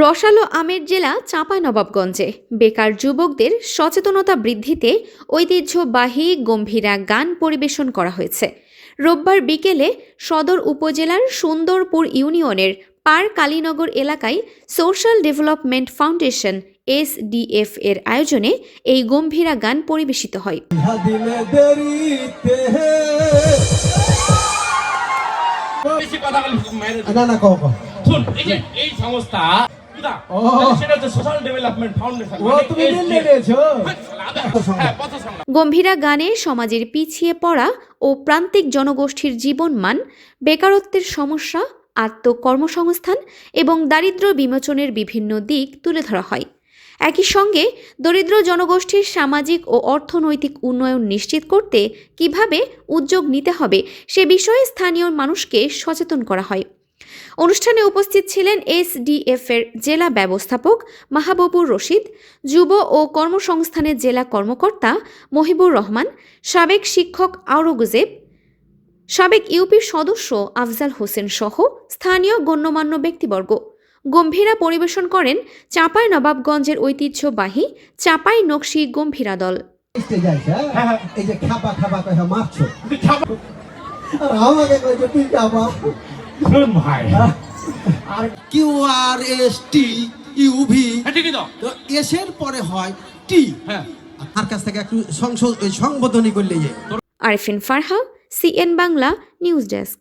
রসালো আমের জেলা চাঁপাইনবাবগঞ্জে। বেকার যুবকদের সচেতনতা বৃদ্ধিতে ঐতিহ্যবাহী গম্ভীরা গান পরিবেশন করা হয়েছে। রোববার বিকেলে সদর উপজেলার সুন্দরপুর ইউনিয়নের পার কালীনগর এলাকায় সোশ্যাল ডেভেলপমেন্ট ফাউন্ডেশন এসডিএফ এর আয়োজনে এই গম্ভীরা গান পরিবেশিত হয়। না না কও কও। শুন এই যে এই সংস্থা বুঝা সেটা হচ্ছে সোশ্যাল ডেভেলপমেন্ট ফাউন্ডেশন ও তুমি দিল্লি গেছো হ্যাঁ সংগ্রাম? গম্ভীরা গানে সমাজের পিছিয়ে পড়া ও প্রান্তিক জনগোষ্ঠীর জীবনমান বেকারত্বের সমস্যা আত্মকর্মসংস্থান এবং দারিদ্র্য বিমোচনের বিভিন্ন দিক তুলে ধরা হয়। একই সঙ্গে দরিদ্র জনগোষ্ঠীর সামাজিক ও অর্থনৈতিক উন্নয়ন নিশ্চিত করতে কীভাবে উদ্যোগ নিতে হবে সে বিষয়ে স্থানীয় মানুষকে সচেতন করা হয়। অনুষ্ঠানে উপস্থিত ছিলেন এসডিএফ এর জেলা ব্যবস্থাপক মাহবুবুর রশিদ যুব ও কর্মসংস্থানের জেলা কর্মকর্তা মহিবুর রহমান সাবেক শিক্ষক আওরঙ্গজেব সাবেক ইউপির সদস্য আফজাল হোসেন সহ স্থানীয় গণ্যমান্য ব্যক্তিবর্গ। গম্ভীরা পরিবেশন করেন চাঁপাই নবাবগঞ্জের ঐতিহ্যবাহী চাঁপাই নকশি গম্ভীরা দল। হ্যাঁ এই যে খাবা খাবা মারছো। আর আমাকে কইছো তুই খাবা শুনুন ভাই আর Q R S T UV ভি ঠিকই তো। এস এর পরে হয় টি হ্যাঁ। তার কাছ থেকে একটু সংশোধনী সংবোধনী করলে যে। Arifin Farha CN Bangla news desk